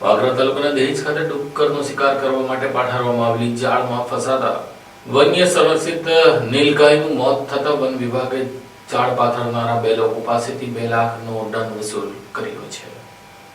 વાગરા તાલુકાના દહેજ ખાતે ડુક્કરનો શિકાર કરવા માટે પાઠારવામાં આવેલી જાળમાં ફસાતા વન્ય સંરક્ષિત નીલગાયનું મોત થતા વન વિભાગે જાળ પાથરનારા બે લોકો પાસેથી બે લાખનો દંડ વસૂલ કર્યો છે.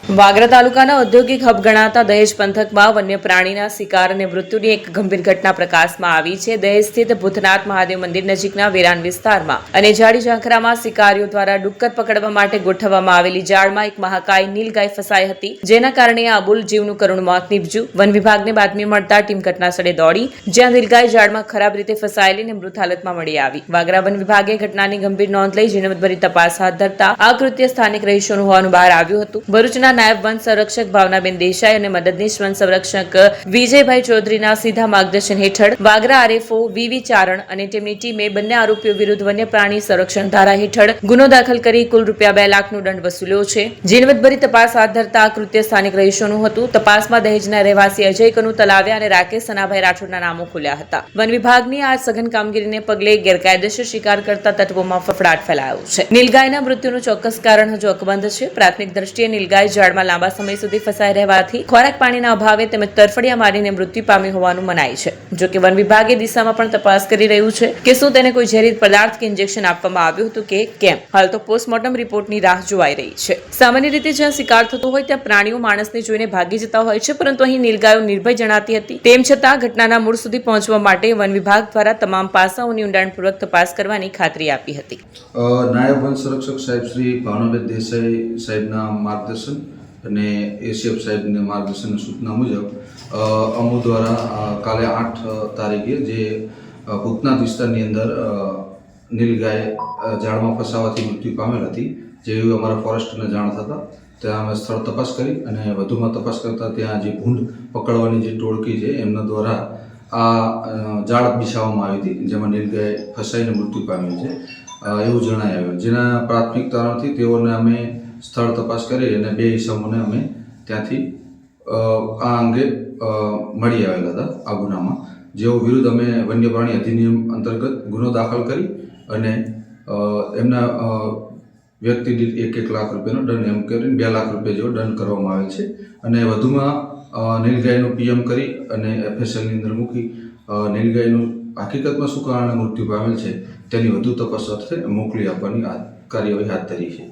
વાગરા તાલુકાના ઔદ્યોગિક હબ ગણાતા દહેજ પંથકમાં વન્ય પ્રાણીના શિકાર અને મૃત્યુની એક ગંભીર ઘટના પ્રકાશમાં આવી છે. દહેજ સ્થિત ભૂતનાથ મહાદેવ મંદિર નજીકના વેરાન વિસ્તારમાં અને જાડી ઝાંખરામાં શિકારીઓ દ્વારા ડુક્કર પકડવા માટે ગોઠવવામાં આવેલી જાળમાં એક મહાકાય નીલગાય ફસાઈ હતી. જેના કારણે આ અબુલ જીવનું કરુણ મોત નીપજ્યું. વન વિભાગને બાતમી મળતા ટીમ ઘટનાસ્થળે દોડી, જ્યાં નીલગાય જાળમાં ખરાબ રીતે ફસાયેલી અને મૃત હાલતમાં મળી આવી. વાગરા વન વિભાગે ઘટનાની ગંભીર નોંધ લઈ ઝીણવટભરી તપાસ હાથ ધરતા આ કૃત્ય સ્થાનિક રહીશોનું હોવાનું બહાર આવ્યું હતું. ભરૂચના નાયબ વન સંરક્ષક ભાવનાબેન દેસાઈ અને મદદનીશ વન સંરક્ષક વિજયભાઈ ચૌધરીના સીધા માર્ગદર્શન હેઠળ વાગરા આરએફઓ વીવી ચારણ અને તેમની ટીમે બંને આરોપીઓ વિરુદ્ધ વન્ય પ્રાણી સંરક્ષણ ધારા હેઠળ ગુનો દાખલ કરી કુલ રૂપિયા બે લાખનો દંડ વસૂલ્યો છે. ઝીણવટભરી તપાસ હાથ ધરતા આ કૃત્ય સ્થાનિક રહીશોનું હતું. તપાસમાં દહેજના રહેવાસી અજય કનુ તલાવ્યા અને રાકેશ સનાભાઈ રાઠોડના નામો ખુલ્યા હતા. વન વિભાગની આ સઘન કામગીરીને પગલે ગેરકાયદેસર શિકાર કરતા તત્વોમાં ફફડાટ ફેલાયો છે. નીલગાયના મૃત્યુનું ચોક્કસ કારણ હજુ અકબંધ છે. પ્રાથમિક દ્રષ્ટિએ નીલગાય ઝાડમાં લાંબા સમય સુધી ફસાઈ રહેવાથી ખોરાક પાણીના અભાવે તેમજ તરફડિયા મારીને મૃત્યુ પામી હોવાનું મનાય છે. જો કે વન વિભાગે દિશામાં પણ તપાસ કરી રહ્યું છે કે શું તેને કોઈ ઝેરી પદાર્થ કે ઇન્જેક્શન આપવામાં આવ્યું હતું કે કેમ? હાલ તો પોસ્ટમોર્ટમ રિપોર્ટની રાહ જોવાઈ રહી છે. સામાન્ય રીતે જ્યાં શિકાર થતો હોય ત્યાં પ્રાણીઓ માણસને જોઈને ભાગી જતા હોય છે, પરંતુ અહીં નીલગાયો નિર્ભય જણાતી હતી. તેમ છતાં ઘટનાના મૂળ સુધી પહોંચવા માટે વન વિભાગ દ્વારા તમામ પાસાઓની ઊંડાણપૂર્વક તપાસ કરવાની ખાતરી આપી હતી. નાયબ વન સંરક્ષક સાહેબ શ્રી ભાવનાબેન દેસાઈ સાહેબના માર્ગદર્શન અને એસીએફ સાહેબને માર્ગદર્શન સૂચના મુજબ અમુ દ્વારા કાલે આઠ તારીખે જે ભૂતનાથ વિસ્તારની અંદર નીલગાય ઝાડમાં ફસાવાથી મૃત્યુ પામેલ હતી, જેવી અમારા ફોરેસ્ટને જાણ થતાં, ત્યાં અમે સ્થળ તપાસ કરી અને વધુમાં તપાસ કરતાં ત્યાં જે ભૂંડ પકડવાની જે ટોળકી છે, એમના દ્વારા આ ઝાડ બિછાવવામાં આવી હતી, જેમાં નીલગાય ફસાઈને મૃત્યુ પામ્યું છે. એવું જણાય આવ્યું. જેના પ્રાથમિક તારણથી તેઓને અમે સ્થળ તપાસ કરી અને બે ઈસમોને અમે ત્યાંથી આ અંગે મળી આવેલા હતા આ ગુનામાં. જેઓ વિરુદ્ધ અમે વન્ય પ્રાણી અધિનિયમ અંતર્ગત ગુનો દાખલ કરી અને એમના વ્યક્તિ દીઠ એક એક લાખ રૂપિયાનો દંડ એમ કરીને બે લાખ રૂપિયા જેવો દંડ કરવામાં આવેલ છે. અને વધુમાં નીલગાયનું પીએમ કરી અને એફએસએલની અંદર મૂકી નીલગાયનું હકીકતમાં શું કારણે મૃત્યુ પામેલ છે તેની વધુ તપાસ અર્થે મોકલી આપવાની કાર્યવાહી હાથ ધરી છે.